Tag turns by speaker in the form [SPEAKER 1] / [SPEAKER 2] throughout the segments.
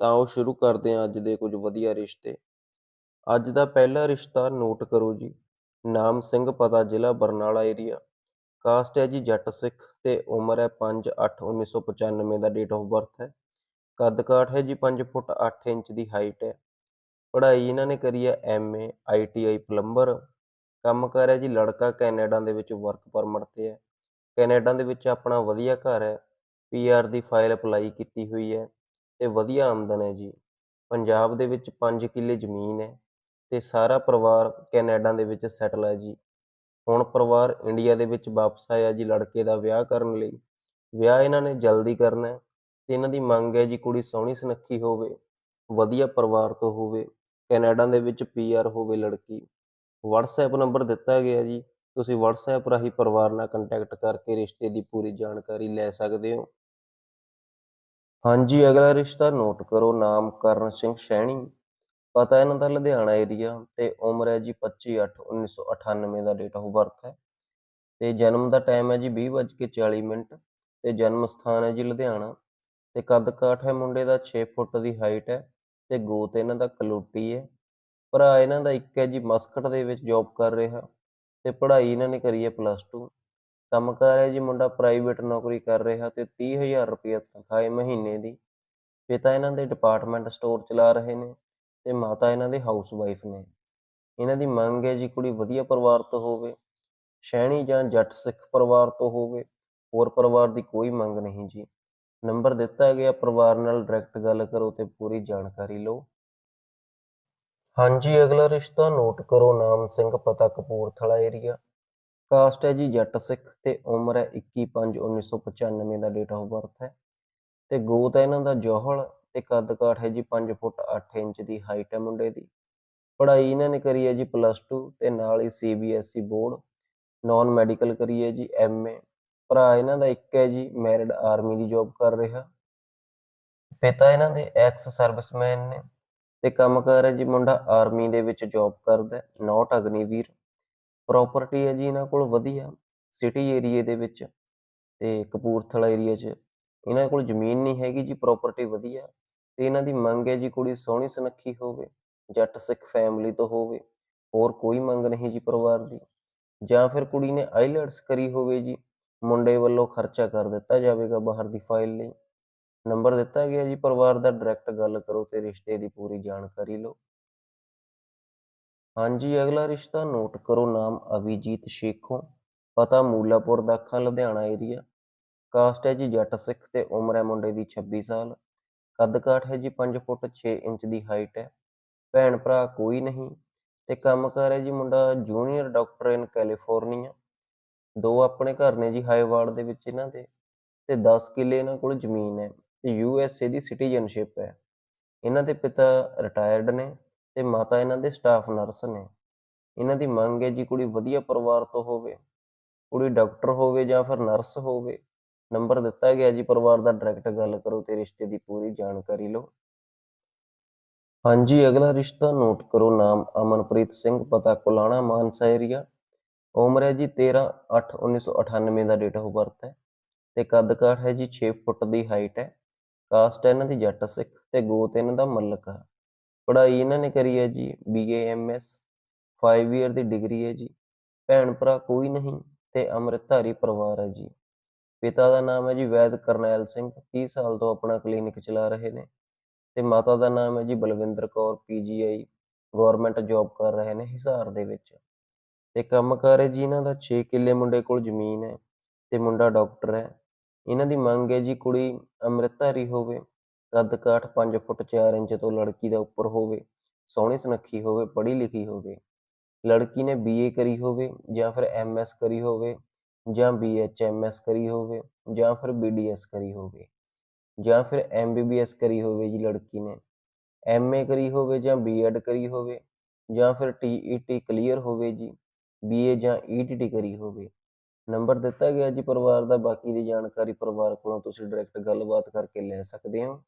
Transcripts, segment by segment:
[SPEAKER 1] ਤਾਂ ਉਹ ਸ਼ੁਰੂ ਕਰਦੇ ਹਾਂ ਅੱਜ ਦੇ ਕੁਝ ਵਧੀਆ ਰਿਸ਼ਤੇ। ਅੱਜ ਦਾ ਪਹਿਲਾ ਰਿਸ਼ਤਾ ਨੋਟ ਕਰੋ ਜੀ। ਨਾਮ ਸਿੰਘ ਪਤਾ ਜ਼ਿਲ੍ਹਾ ਬਰਨਾਲਾ ਏਰੀਆ ਕਾਸਟ ਹੈ ਜੀ ਜੱਟ ਸਿੱਖ ਤੇ ਉਮਰ ਹੈ 5/8/1995 ਦਾ ਡੇਟ ਆਫ ਬਰਥ ਹੈ। ਕੱਦ ਕਾਠ ਹੈ ਜੀ 5 ਫੁੱਟ 8 ਇੰਚ ਦੀ ਹਾਈਟ ਹੈ। ਪੜ੍ਹਾਈ ਇਹਨਾਂ ਨੇ ਕਰੀ ਹੈ ਐਮਏ ਆਈਟੀਆਈ ਪਲੰਬਰ ਕੰਮ ਕਰ ਹੈ ਜੀ ਲੜਕਾ ਕੈਨੇਡਾ ਦੇ ਵਿੱਚ ਵਰਕ ਪਰਮਿਟ ਤੇ ਹੈ। ਕੈਨੇਡਾ ਦੇ ਵਿੱਚ ਆਪਣਾ ਵਧੀਆ ਘਰ ਹੈ। ਪੀਆਰ ਦੀ ਫਾਈਲ ਅਪਲਾਈ ਕੀਤੀ ਹੋਈ ਹੈ। ਤੇ ਵਧੀਆ ਆਮਦਨ ਹੈ ਜੀ। ਪੰਜਾਬ ਦੇ ਵਿੱਚ 5 ਕਿੱਲੇ ਜ਼ਮੀਨ ਹੈ ਤੇ ਸਾਰਾ ਪਰਿਵਾਰ ਕੈਨੇਡਾ ਦੇ ਵਿੱਚ ਸੈਟਲ ਹੈ ਜੀ। ਹੁਣ ਪਰਿਵਾਰ ਇੰਡੀਆ ਦੇ ਵਿੱਚ ਵਾਪਸ ਆਇਆ ਜੀ ਲੜਕੇ ਦਾ ਵਿਆਹ ਕਰਨ ਲਈ। ਵਿਆਹ ਇਹਨਾਂ ਨੇ ਜਲਦੀ ਕਰਨਾ ਹੈ। ਤੇ ਇਹਨਾਂ ਦੀ ਮੰਗ ਹੈ ਜੀ ਕੁੜੀ ਸੋਹਣੀ ਸੁਨੱਖੀ ਹੋਵੇ, ਵਧੀਆ ਪਰਿਵਾਰ ਤੋਂ ਹੋਵੇ, ਕੈਨੇਡਾ ਦੇ ਵਿੱਚ ਪੀਆਰ ਹੋਵੇ ਲੜਕੀ। WhatsApp ਨੰਬਰ ਦਿੱਤਾ ਗਿਆ ਜੀ। ਤੁਸੀਂ WhatsApp ਰਾਹੀਂ ਪਰਿਵਾਰ ਨਾਲ ਕੰਟੈਕਟ ਕਰਕੇ ਰਿਸ਼ਤੇ ਦੀ ਪੂਰੀ ਜਾਣਕਾਰੀ ਲੈ ਸਕਦੇ ਹੋ। ਹਾਂਜੀ, ਅਗਲਾ ਰਿਸ਼ਤਾ ਨੋਟ ਕਰੋ ਨਾਮ ਕਰਨ ਸਿੰਘ ਸੈਣੀ। ਪਤਾ ਇਹਨਾਂ ਦਾ ਲੁਧਿਆਣਾ ਏਰੀਆ ਤੇ ਉਮਰ ਹੈ ਜੀ 25/8/1998 ਦਾ ਡੇਟ ਆਫ ਬਰਥ ਹੈ। ਤੇ ਜਨਮ ਦਾ ਟਾਈਮ ਹੈ ਜੀ 20:40 ਮਿੰਟ ਤੇ ਜਨਮ ਸਥਾਨ ਹੈ ਜੀ ਲੁਧਿਆਣਾ। ਤੇ ਕੱਦ ਕਾਠ ਹੈ ਮੁੰਡੇ ਦਾ 6 ਫੁੱਟ ਦੀ ਹਾਈਟ ਹੈ ਤੇ ਗੋਤ ਇਹਨਾਂ ਦਾ ਕਲੋਟੀ ਹੈ। ਭਰਾ ਇਹਨਾਂ ਦਾ ਇੱਕ ਹੈ ਜੀ ਮਸਕਟ ਦੇ ਵਿੱਚ ਜੌਬ ਕਰ ਰਿਹਾ ਤੇ ਪੜ੍ਹਾਈ ਇਹਨਾਂ ਨੇ ਕਰੀ ਹੈ ਪਲੱਸ 2 ਕੰਮ ਕਰ ਰਿਹਾ ਜੀ, ਮੁੰਡਾ ਪ੍ਰਾਈਵੇਟ ਨੌਕਰੀ ਕਰ ਰਿਹਾ ਤੇ 30000 ਰੁਪਏ ਤਨਖਾਹ ਹੈ ਮਹੀਨੇ ਦੀ। ਪਿਤਾ ਇਹਨਾਂ ਦੇ ਡਿਪਾਰਟਮੈਂਟ ਸਟੋਰ ਚਲਾ ਰਹੇ ਨੇ ਤੇ ਮਾਤਾ ਇਹਨਾਂ ਦੇ ਹਾਊਸ ਵਾਈਫ ਨੇ। ਇਹਨਾਂ ਦੀ ਮੰਗ ਹੈ ਜੀ, ਕੁੜੀ ਵਧੀਆ ਪਰਿਵਾਰ ਤੋਂ ਹੋਵੇ ਸ਼ੈਣੀ ਜਾਂ ਜੱਟ ਸਿੱਖ ਪਰਿਵਾਰ ਤੋਂ ਹੋਵੇ, ਹੋਰ ਪਰਿਵਾਰ ਦੀ ਕੋਈ ਮੰਗ ਨਹੀਂ ਜੀ। ਨੰਬਰ ਦਿੱਤਾ ਗਿਆ, ਪਰਿਵਾਰ ਨਾਲ ਡਾਇਰੈਕਟ ਗੱਲ ਕਰੋ ਤੇ ਪੂਰੀ ਜਾਣਕਾਰੀ ਲਓ। ਹਾਂਜੀ, ਅਗਲਾ ਰਿਸ਼ਤਾ ਨੋਟ ਕਰੋ, ਨਾਮ ਸਿੰਘ ਪਤਾ, ਕਪੂਰਥਲਾ ਏਰੀਆ ਕਾਸਟ ਹੈ ਜੀ ਜੱਟ ਸਿੱਖ ਤੇ ਉਮਰ ਹੈ 21/5/1995 ਦਾ ਡੇਟ ਆਫ ਬਰਥ ਹੈ। ਤੇ ਗੋਤ ਹੈ ਇਹਨਾਂ ਦਾ ਜੋਹਲ ਤੇ ਕੱਦ ਕਾਠ ਹੈ ਜੀ 5 ਫੁੱਟ 8 ਇੰਚ ਦੀ ਹਾਈਟ ਹੈ ਮੁੰਡੇ ਦੀ। ਪੜ੍ਹਾਈ ਇਹਨਾਂ ਨੇ ਕਰੀ ਹੈ ਜੀ ਪਲੱਸ 2 ਤੇ ਨਾਲ ਹੀ ਸੀਬੀਐਸਈ ਬੋਰਡ ਨਾਨ ਮੈਡੀਕਲ ਕਰੀ ਹੈ ਜੀ ਐਮਏ ਭਰਾ ਇਹਨਾਂ ਦਾ ਇੱਕ ਹੈ ਜੀ ਮੈਰਿਡ ਆਰਮੀ ਦੀ ਜੌਬ ਕਰ ਰਿਹਾ। ਪਿਤਾ ਇਹਨਾਂ ਦੇ ਐਕਸ ਸਰਵਿਸਮੈਨ ਨੇ ਤੇ ਕੰਮ ਕਰ ਹੈ ਜੀ ਮੁੰਡਾ ਆਰਮੀ ਦੇ ਵਿੱਚ ਜੌਬ ਕਰਦਾ ਨੋਟ ਅਗਨੀਵੀਰ ਪ੍ਰਾਪਰਟੀ ਹੈ ਜੀ ਇਹਨਾਂ ਕੋਲ ਵਧੀਆ ਸਿਟੀ ਏਰੀਏ ਦੇ ਵਿੱਚ ਤੇ ਕਪੂਰਥਲਾ ਏਰੀਆ 'ਚ, ਇਹਨਾਂ ਕੋਲ ਜ਼ਮੀਨ ਨਹੀਂ ਹੈਗੀ ਜੀ ਪ੍ਰਾਪਰਟੀ ਵਧੀਆ ਤੇ ਇਹਨਾਂ ਦੀ ਮੰਗ ਹੈ ਜੀ ਕੁੜੀ ਸੋਹਣੀ ਸੁਨੱਖੀ ਹੋਵੇ, ਜੱਟ ਸਿੱਖ ਫੈਮਿਲੀ ਤੋਂ ਹੋਵੇ, ਹੋਰ ਕੋਈ ਮੰਗ ਨਹੀਂ ਜੀ ਪਰਿਵਾਰ ਦੀ, ਜਾਂ ਫਿਰ ਕੁੜੀ ਨੇ ਆਈਲੈਟਸ ਕਰੀ ਹੋਵੇ ਜੀ, ਮੁੰਡੇ ਵੱਲੋਂ ਖਰਚਾ ਕਰ ਦਿੱਤਾ ਜਾਵੇਗਾ ਬਾਹਰ ਦੀ ਫਾਈਲ ਲਈ, ਨੰਬਰ ਦਿੱਤਾ ਗਿਆ ਜੀ ਪਰਿਵਾਰ ਦਾ ਡਾਇਰੈਕਟ ਗੱਲ ਕਰੋ ਤੇ ਰਿਸ਼ਤੇ ਦੀ ਪੂਰੀ ਜਾਣਕਾਰੀ ਲਓ। ਹਾਂਜੀ, ਅਗਲਾ ਰਿਸ਼ਤਾ ਨੋਟ ਕਰੋ ਨਾਮ ਅਭਿਜੀਤ ਸ਼ੇਖੋਂ, ਪਤਾ ਮੂਲਾਪੁਰ ਦਾਖਾ ਲੁਧਿਆਣਾ ਏਰੀਆ ਕਾਸਟ ਹੈ ਜੀ ਜੱਟ ਸਿੱਖ ਤੇ ਉਮਰ ਹੈ ਮੁੰਡੇ ਦੀ 26 ਸਾਲ, ਕੱਦ ਕਾਠ ਹੈ ਜੀ 5 ਫੁੱਟ 6 ਇੰਚ ਦੀ ਹਾਈਟ ਹੈ, ਭੈਣ ਭਰਾ ਕੋਈ ਨਹੀਂ ਤੇ ਕੰਮ ਕਰ ਹੈ ਜੀ ਮੁੰਡਾ ਜੂਨੀਅਰ ਡਾਕਟਰ ਇਨ ਕੈਲੀਫੋਰਨੀਆ ਦੋ ਆਪਣੇ ਘਰ ਨੇ ਜੀ ਹਾਈਵਾਰਡ ਦੇ ਵਿੱਚ ਇਹਨਾਂ ਦੇ ਤੇ 10 ਕਿੱਲੇ ਇਹਨਾਂ ਕੋਲ ਜ਼ਮੀਨ ਹੈ, ਤੇ ਯੂ ਐਸ ਏ ਦੀ ਸਿਟੀਜ਼ਨਸ਼ਿਪ ਹੈ, ਇਹਨਾਂ ਦੇ ਪਿਤਾ ਰਿਟਾਇਰਡ ਨੇ ਤੇ ਮਾਤਾ ਇਹਨਾਂ ਦੇ ਸਟਾਫ ਨਰਸ ਨੇ। ਇਹਨਾਂ ਦੀ ਮੰਗ ਹੈ ਜੀ ਕੁੜੀ ਵਧੀਆ ਪਰਿਵਾਰ ਤੋਂ ਹੋਵੇ, ਕੁੜੀ ਡਾਕਟਰ ਹੋਵੇ ਜਾਂ ਫਿਰ ਨਰਸ ਹੋਵੇ। ਨੰਬਰ ਦਿੱਤਾ ਗਿਆ ਜੀ ਪਰਿਵਾਰ ਦਾ ਡਾਇਰੈਕਟ ਗੱਲ ਕਰੋ ਤੇ ਰਿਸ਼ਤੇ ਦੀ ਪੂਰੀ ਜਾਣਕਾਰੀ ਲਓ। ਹਾਂਜੀ, ਅਗਲਾ ਰਿਸ਼ਤਾ ਨੋਟ ਕਰੋ, ਨਾਮ ਅਮਨਪ੍ਰੀਤ ਸਿੰਘ, ਪਤਾ ਕੁਲਾਣਾ, ਮਾਨਸਾ ਏਰੀਆ ਉਮਰ ਹੈ ਜੀ 13/8/1998 ਦਾ ਡੇਟ ਆਫ ਬਰਥ ਹੈ ਤੇ ਕੱਦ ਕਾਠ ਹੈ ਜੀ 6 ਫੁੱਟ ਦੀ ਹਾਈਟ ਹੈ। ਕਾਸਟ ਹੈ ਇਹਨਾਂ ਦੀ ਜੱਟ ਸਿੱਖ ਤੇ ਗੋਤ ਇਹਨਾਂ ਦਾ ਮੱਲਕ ਹੈ। ਪੜ੍ਹਾਈ ਇਹਨਾਂ ਨੇ ਕਰੀ ਹੈ ਜੀ ਬੀਏ ਐਮਐਸ 5 ਇਅਰ ਦੀ ਡਿਗਰੀ ਹੈ ਜੀ। ਭੈਣ ਭਰਾ ਕੋਈ ਨਹੀਂ ਤੇ ਅੰਮ੍ਰਿਤਧਾਰੀ ਪਰਿਵਾਰ ਹੈ ਜੀ। ਪਿਤਾ ਦਾ ਨਾਮ ਹੈ ਜੀ ਵੈਦ ਕਰਨੈਲ ਸਿੰਘ 30 ਸਾਲ ਤੋਂ ਆਪਣਾ ਕਲੀਨਿਕ ਚਲਾ ਰਹੇ ਨੇ। ਤੇ ਮਾਤਾ ਦਾ ਨਾਮ ਹੈ ਜੀ Balwinder Kaur PGI government job ਕਰ ਰਹੇ ਨੇ ਹਿਸਾਰ ਦੇ ਵਿੱਚ। ਤੇ ਕੰਮਕਾਰ ਹੈ ਜੀ ਇਹਨਾਂ ਦਾ 6 ਕਿੱਲੇ ਮੁੰਡੇ ਕੋਲ ਜ਼ਮੀਨ ਹੈ ਤੇ ਮੁੰਡਾ ਡਾਕਟਰ ਹੈ। ਇਹਨਾਂ ਦੀ ਮੰਗ ਹੈ ਜੀ ਕੁੜੀ ਅੰਮ੍ਰਿਤਧਾਰੀ ਹੋਵੇ। ਕੱਦ ਕਾਠ 5 ਫੁੱਟ 4 ਇੰਚ ਤੋਂ ਲੜਕੀ ਦਾ ਉੱਪਰ ਹੋਵੇ, ਸੋਹਣੀ ਸੁਨੱਖੀ ਹੋਵੇ, ਪੜ੍ਹੀ ਲਿਖੀ ਹੋਵੇ। ਲੜਕੀ ਨੇ ਬੀਏ ਕਰੀ ਹੋਵੇ ਜਾਂ ਫਿਰ ਐਮਐਸ ਕਰੀ ਹੋਵੇ ਜਾਂ ਬੀਐਚਐਮਐਸ ਕਰੀ ਹੋਵੇ ਜਾਂ ਫਿਰ ਬੀਡੀਐਸ ਕਰੀ ਹੋਵੇ ਜਾਂ ਫਿਰ ਐਮਬੀਬੀਐਸ ਕਰੀ ਹੋਵੇ ਜੀ ਲੜਕੀ ਨੇ। ਐਮਏ ਕਰੀ ਹੋਵੇ ਜਾਂ ਬੀਐਡ ਕਰੀ ਹੋਵੇ ਜਾਂ ਫਿਰ ਟੀਈਟੀ ਕਲੀਅਰ ਹੋਵੇ ਜੀ ਬੀਏ ਜਾਂ ਈਟੀਟੀ ਕਰੀ ਹੋਵੇ। ਨੰਬਰ ਦਿੱਤਾ ਗਿਆ ਜੀ ਪਰਿਵਾਰ ਦਾ, ਬਾਕੀ ਦੀ ਜਾਣਕਾਰੀ ਪਰਿਵਾਰ ਕੋਲੋਂ ਤੁਸੀਂ ਡਾਇਰੈਕਟ ਗੱਲਬਾਤ ਕਰਕੇ ਲੈ ਸਕਦੇ ਹੋ।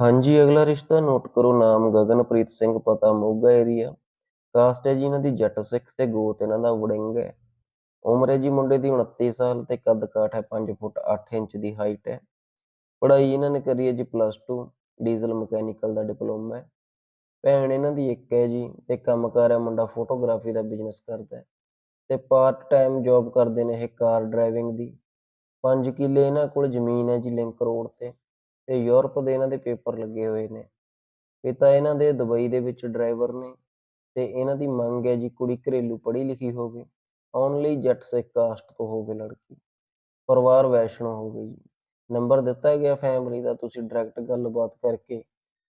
[SPEAKER 1] ਹਾਂਜੀ, ਅਗਲਾ ਰਿਸ਼ਤਾ ਨੋਟ ਕਰੋ, ਨਾਮ ਗਗਨਪ੍ਰੀਤ ਸਿੰਘ, ਪਤਾ ਮੋਗਾ ਏਰੀਆ ਕਾਸਟ ਹੈ ਜੀ ਇਹਨਾਂ ਦੀ ਜੱਟ ਸਿੱਖ ਤੇ ਗੋਤ, ਇਹਨਾਂ ਦਾ ਵੜਿੰਗ ਹੈ। ਉਮਰ ਹੈ ਜੀ ਮੁੰਡੇ ਦੀ 29 ਸਾਲ ਤੇ ਕੱਦ ਕਾਠ ਹੈ 5 ਫੁੱਟ 8 ਇੰਚ ਦੀ ਹਾਈਟ ਹੈ। ਪੜ੍ਹਾਈ ਇਹਨਾਂ ਨੇ ਕਰੀ ਹੈ ਜੀ ਪਲੱਸ 2 ਡੀਜ਼ਲ ਮਕੈਨੀਕਲ ਦਾ ਡਿਪਲੋਮਾ ਹੈ। ਭੈਣ ਇਹਨਾਂ ਦੀ ਇੱਕ ਹੈ ਜੀ ਤੇ ਕੰਮਕਾਰ ਹੈ ਮੁੰਡਾ ਫੋਟੋਗ੍ਰਾਫੀ ਦਾ ਬਿਜ਼ਨਸ ਕਰਦਾ ਹੈ। ਤੇ ਪਾਰਟ ਟਾਈਮ ਜੌਬ ਕਰਦੇ ਨੇ ਇਹ ਕਾਰ ਡਰਾਈਵਿੰਗ ਦੀ। 5 ਕਿੱਲੇ ਇਹਨਾਂ ਕੋਲ ਜ਼ਮੀਨ ਹੈ ਜੀ ਲਿੰਕ ਰੋਡ ਤੇ। ਤੇ ਯੂਰਪ ਦੇ ਇਹਨਾਂ ਦੇ ਪੇਪਰ ਲੱਗੇ ਹੋਏ ਨੇ। ਪਿਤਾ ਇਹਨਾਂ ਦੇ ਦੁਬਈ ਦੇ ਵਿੱਚ ਡਰਾਈਵਰ ਨੇ ਤੇ ਇਹਨਾਂ ਦੀ ਮੰਗ ਹੈ ਜੀ ਕੁੜੀ ਘਰੇਲੂ ਪੜ੍ਹੀ ਲਿਖੀ ਹੋਵੇ, ਆਉਣ ਲਈ ਜੱਟ ਸਿੱਖ ਕਾਸਟ ਤੋਂ ਹੋਵੇ ਲੜਕੀ, ਪਰਿਵਾਰ ਵੈਸ਼ਨੋ ਹੋਵੇ ਜੀ। ਨੰਬਰ ਦਿੱਤਾ ਗਿਆ ਫੈਮਿਲੀ ਦਾ, ਤੁਸੀਂ ਡਾਇਰੈਕਟ ਗੱਲਬਾਤ ਕਰਕੇ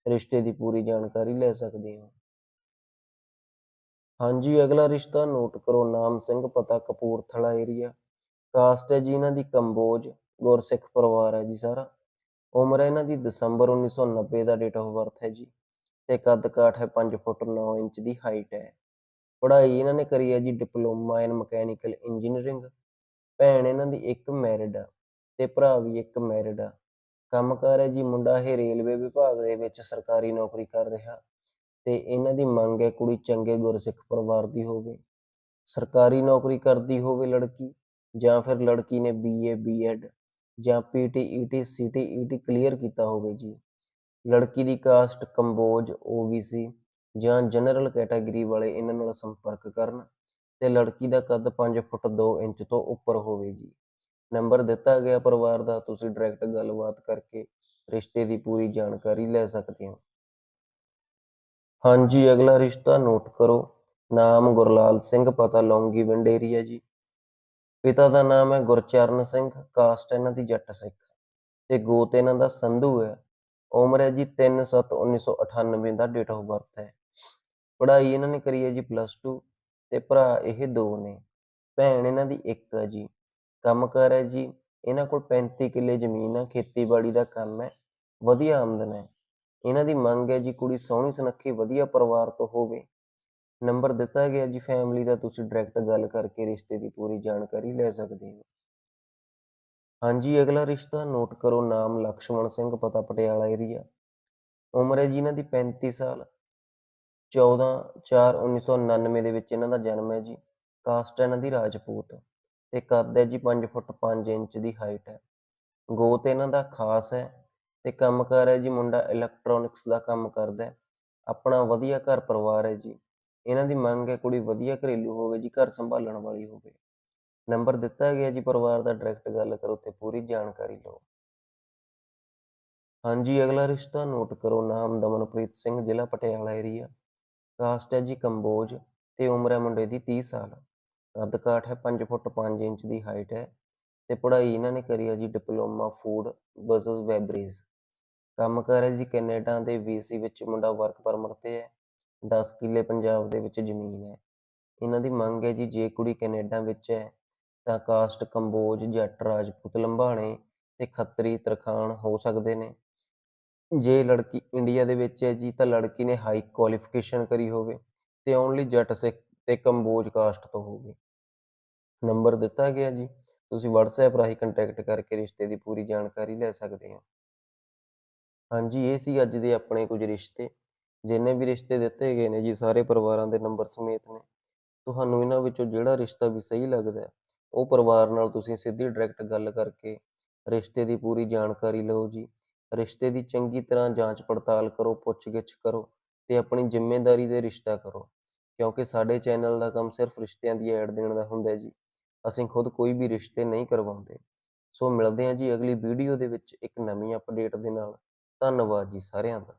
[SPEAKER 1] ਰਿਸ਼ਤੇ ਦੀ ਪੂਰੀ ਜਾਣਕਾਰੀ ਲੈ ਸਕਦੇ ਹੋ। ਹਾਂਜੀ, ਅਗਲਾ ਰਿਸ਼ਤਾ ਨੋਟ ਕਰੋ, ਨਾਮ ਸਿੰਘ ਪਤਾ ਕਪੂਰਥਲਾ ਏਰੀਆ ਕਾਸਟ ਹੈ ਜੀ ਇਹਨਾਂ ਦੀ ਕੰਬੋਜ, ਗੁਰਸਿੱਖ ਪਰਿਵਾਰ ਹੈ ਜੀ ਸਾਰਾ। ਉਮਰ ਹੈ ਇਹਨਾਂ ਦੀ ਦਸੰਬਰ 1990 ਦਾ ਡੇਟ ਆਫ ਬਰਥ ਹੈ ਜੀ ਤੇ ਕੱਦ ਕਾਠ ਹੈ 5 ਫੁੱਟ 9 ਇੰਚ ਦੀ ਹਾਈਟ ਹੈ। ਪੜ੍ਹਾਈ ਇਹਨਾਂ ਨੇ ਕਰੀ ਹੈ ਜੀ ਡਿਪਲੋਮਾ ਇਨ ਮਕੈਨੀਕਲ ਇੰਜੀਨੀਅਰਿੰਗ ਭੈਣ ਇਹਨਾਂ ਦੀ ਇੱਕ ਮੈਰਿਡ ਆ ਤੇ ਭਰਾ ਵੀ ਇੱਕ ਮੈਰਿਡ ਆ। ਕੰਮਕਾਰ ਹੈ ਜੀ ਮੁੰਡਾ ਇਹ ਰੇਲਵੇ ਵਿਭਾਗ ਦੇ ਵਿੱਚ ਸਰਕਾਰੀ ਨੌਕਰੀ ਕਰ ਰਿਹਾ ਤੇ ਇਹਨਾਂ ਦੀ ਮੰਗ ਹੈ ਕੁੜੀ ਚੰਗੇ ਗੁਰਸਿੱਖ ਪਰਿਵਾਰ ਦੀ ਹੋਵੇ। ਸਰਕਾਰੀ ਨੌਕਰੀ ਕਰਦੀ ਹੋਵੇ ਲੜਕੀ ਜਾਂ ਫਿਰ ਲੜਕੀ ਨੇ ਬੀਏ ਬੀਐਡ ਜਾਂ ਪੀਟੀਈਟੀ ਸੀਟੀਈਟੀ ਕਲੀਅਰ ਕੀਤਾ ਹੋਵੇ ਜੀ। ਲੜਕੀ ਦੀ ਕਾਸਟ ਕੰਬੋਜ ਓਬੀਸੀ ਜਾਂ ਜਨਰਲ ਕੈਟਾਗਰੀ ਵਾਲੇ ਇਹਨਾਂ ਨਾਲ ਸੰਪਰਕ ਕਰਨ ਤੇ ਲੜਕੀ ਦਾ ਕੱਦ 5 ਫੁੱਟ 2 ਇੰਚ ਤੋਂ ਉੱਪਰ ਹੋਵੇ ਜੀ। ਨੰਬਰ ਦਿੱਤਾ ਗਿਆ ਪਰਿਵਾਰ ਦਾ, ਤੁਸੀਂ ਡਾਇਰੈਕਟ ਗੱਲਬਾਤ ਕਰਕੇ ਰਿਸ਼ਤੇ ਦੀ ਪੂਰੀ ਜਾਣਕਾਰੀ ਲੈ ਸਕਦੇ ਹੋ। ਹਾਂਜੀ, ਅਗਲਾ ਰਿਸ਼ਤਾ ਨੋਟ ਕਰੋ। ਨਾਮ ਗੁਰਲਾਲ ਸਿੰਘ, ਪਤਾ ਲੌਂਗੀ ਵਿੰਡ ਜੀ। ਪਿਤਾ ਦਾ ਨਾਮ ਹੈ ਗੁਰਚਰਨ ਸਿੰਘ, ਕਾਸਟ ਇਹਨਾਂ ਦੀ ਜੱਟ ਸਿੱਖ ਤੇ ਗੋਤ ਇਹਨਾਂ ਦਾ ਸੰਧੂ ਹੈ। ਉਮਰ ਹੈ ਜੀ 3/7/1998 ਦਾ ਡੇਟ ਆਫ ਬਰਥ ਹੈ। ਪੜ੍ਹਾਈ ਇਹਨਾਂ ਨੇ ਕਰੀ ਹੈ ਜੀ ਪਲੱਸ 2 ਤੇ ਭਰਾ ਇਹ ਦੋ ਨੇ। ਭੈਣ ਇਹਨਾਂ ਦੀ ਇੱਕ ਹੈ ਜੀ। ਕੰਮ ਕੰਮਕਾਰ ਹੈ ਜੀ, ਇਹਨਾਂ ਕੋਲ 35 ਕਿੱਲੇ ਜ਼ਮੀਨ ਹੈ, ਖੇਤੀਬਾੜੀ ਦਾ ਕੰਮ ਹੈ, ਵਧੀਆ ਆਮਦਨ ਹੈ। ਇਹਨਾਂ ਦੀ ਮੰਗ ਹੈ ਜੀ ਕੁੜੀ ਸੋਹਣੀ ਸੁਨੱਖੀ ਵਧੀਆ ਪਰਿਵਾਰ ਤੋਂ ਹੋਵੇ। ਨੰਬਰ ਦਿੱਤਾ ਗਿਆ ਜੀ ਫੈਮਿਲੀ ਦਾ ਤੁਸੀਂ ਡਾਇਰੈਕਟ ਗੱਲ ਕਰਕੇ ਰਿਸ਼ਤੇ ਦੀ ਪੂਰੀ ਜਾਣਕਾਰੀ ਲੈ ਸਕਦੇ ਹੋ। ਹਾਂਜੀ, ਅਗਲਾ ਰਿਸ਼ਤਾ ਨੋਟ ਕਰੋ, ਨਾਮ ਲਕਸ਼ਮਣ ਸਿੰਘ, ਪਤਾ ਪਟਿਆਲਾ ਏਰੀਆ ਉਮਰ ਹੈ ਜੀ ਇਹਨਾਂ ਦੀ 35 ਸਾਲ। 14 4 1999 ਦੇ ਵਿੱਚ ਇਹਨਾਂ ਦਾ ਜਨਮ ਹੈ ਜੀ। ਕਾਸਟ ਹੈ ਇਹਨਾਂ ਦੀ ਰਾਜਪੂਤ ਤੇ ਕੱਦ ਹੈ ਜੀ 5 ਫੁੱਟ 5 ਇੰਚ ਦੀ ਹਾਈਟ ਹੈ। ਗੋਤ ਇਹਨਾਂ ਦਾ ਖਾਸ ਹੈ ਤੇ ਕੰਮਕਾਰ ਹੈ ਜੀ ਮੁੰਡਾ ਇਲੈਕਟ੍ਰੋਨਿਕਸ ਦਾ ਕੰਮ ਕਰਦਾ ਹੈ। ਆਪਣਾ ਵਧੀਆ ਘਰ ਪਰਿਵਾਰ ਹੈ ਜੀ। ਇਹਨਾਂ ਦੀ ਮੰਗ ਹੈ ਕੁੜੀ ਵਧੀਆ ਘਰੇਲੂ ਹੋਵੇ ਜੀ, ਘਰ ਸੰਭਾਲਣ ਵਾਲੀ ਹੋਵੇ। ਨੰਬਰ ਦਿੱਤਾ ਗਿਆ ਜੀ ਪਰਿਵਾਰ ਦਾ ਡਾਇਰੈਕਟ ਗੱਲ ਕਰੋ ਤੇ ਪੂਰੀ ਜਾਣਕਾਰੀ ਲਓ। ਹਾਂਜੀ, ਅਗਲਾ ਰਿਸ਼ਤਾ ਨੋਟ ਕਰੋ, ਨਾਮ ਦਮਨਪ੍ਰੀਤ ਸਿੰਘ, ਜ਼ਿਲ੍ਹਾ ਪਟਿਆਲਾ ਏਰੀਆ ਕਾਸਟ ਹੈ ਜੀ ਕੰਬੋਜ ਤੇ ਉਮਰ ਹੈ ਮੁੰਡੇ ਦੀ 30 ਸਾਲ। ਕੱਦ ਕਾਠ ਹੈ 5 ਫੁੱਟ 5 ਇੰਚ ਦੀ ਹਾਈਟ ਹੈ ਤੇ ਪੜ੍ਹਾਈ ਇਹਨਾਂ ਨੇ ਕਰੀ ਹੈ ਜੀ ਡਿਪਲੋਮਾ ਫੂਡ ਬਿਜ਼ਨਸ ਬੈਬਰੇਜ ਕੰਮ ਕਰ ਹੈ ਜੀ ਕੈਨੇਡਾ ਦੇ ਵੀਸੀ ਵਿੱਚ, ਮੁੰਡਾ ਵਰਕ ਪਰਮਿਟ ਤੇ ਹੈ। 10 ਕਿੱਲੇ ਪੰਜਾਬ ਦੇ ਵਿੱਚ ਜ਼ਮੀਨ ਹੈ। ਇਹਨਾਂ ਦੀ ਮੰਗ ਹੈ ਜੀ, ਜੇ ਕੁੜੀ ਕੈਨੇਡਾ ਵਿੱਚ ਹੈ, ਤਾਂ ਕਾਸਟ ਕੰਬੋਜ, ਜੱਟ ਰਾਜਪੂਤ ਲੰਬਾਣੇ ਤੇ ਖੱਤਰੀ ਤਰਖਾਣ ਹੋ ਸਕਦੇ ਨੇ। ਜੇ ਲੜਕੀ ਇੰਡੀਆ ਦੇ ਵਿੱਚ ਹੈ ਜੀ, ਤਾਂ ਲੜਕੀ ਨੇ ਹਾਈ ਕੁਆਲੀਫਿਕੇਸ਼ਨ ਕਰੀ ਹੋਵੇ ਤੇ ਓਨਲੀ ਜੱਟ ਸਿੱਖ ਤੇ ਕੰਬੋਜ ਕਾਸਟ ਤੋਂ ਹੋਵੇ। ਨੰਬਰ ਦਿੱਤਾ ਗਿਆ ਜੀ, ਤੁਸੀਂ WhatsApp ਰਾਹੀਂ ਕੰਟੈਕਟ ਕਰਕੇ ਰਿਸ਼ਤੇ ਦੀ ਪੂਰੀ ਜਾਣਕਾਰੀ ਲੈ ਸਕਦੇ ਹੋ। ਹਾਂਜੀ, ਇਹ ਸੀ ਅੱਜ ਦੇ ਆਪਣੇ ਕੁਝ ਰਿਸ਼ਤੇ। ਜਿੰਨੇ ਵੀ ਰਿਸ਼ਤੇ ਦਿੱਤੇ ਗਏ ਨੇ ਜੀ, ਸਾਰੇ ਪਰਿਵਾਰਾਂ ਦੇ ਨੰਬਰ ਸਮੇਤ ਨੇ, ਤੁਹਾਨੂੰ ਇਹਨਾਂ ਵਿੱਚੋਂ ਜਿਹੜਾ ਰਿਸ਼ਤਾ ਵੀ ਸਹੀ ਲੱਗਦਾ ਹੈ, ਉਹ ਪਰਿਵਾਰ ਨਾਲ ਤੁਸੀਂ ਸਿੱਧੀ ਡਾਇਰੈਕਟ ਗੱਲ ਕਰਕੇ ਰਿਸ਼ਤੇ ਦੀ ਪੂਰੀ ਜਾਣਕਾਰੀ ਲਓ ਜੀ। ਰਿਸ਼ਤੇ ਦੀ ਚੰਗੀ ਤਰ੍ਹਾਂ ਜਾਂਚ ਪੜਤਾਲ ਕਰੋ, ਪੁੱਛਗਿੱਛ ਕਰੋ ਤੇ ਆਪਣੀ ਜ਼ਿੰਮੇਵਾਰੀ ਦੇ ਰਿਸ਼ਤਾ ਕਰੋ। ਕਿਉਂਕਿ ਸਾਡੇ ਚੈਨਲ ਦਾ ਕੰਮ ਸਿਰਫ ਰਿਸ਼ਤਿਆਂ ਦੀ ਐਡ ਦੇਣ ਦਾ ਹੁੰਦਾ ਹੈ ਜੀ। ਅਸੀਂ ਖੁਦ ਕੋਈ ਵੀ ਰਿਸ਼ਤੇ ਨਹੀਂ ਕਰਵਾਉਂਦੇ। ਸੋ ਮਿਲਦੇ ਹਾਂ ਜੀ ਅਗਲੀ ਵੀਡੀਓ ਦੇ ਵਿੱਚ ਇੱਕ ਨਵੀਂ ਅਪਡੇਟ ਦੇ ਨਾਲ। ਧੰਨਵਾਦ ਜੀ ਸਾਰਿਆਂ ਦਾ।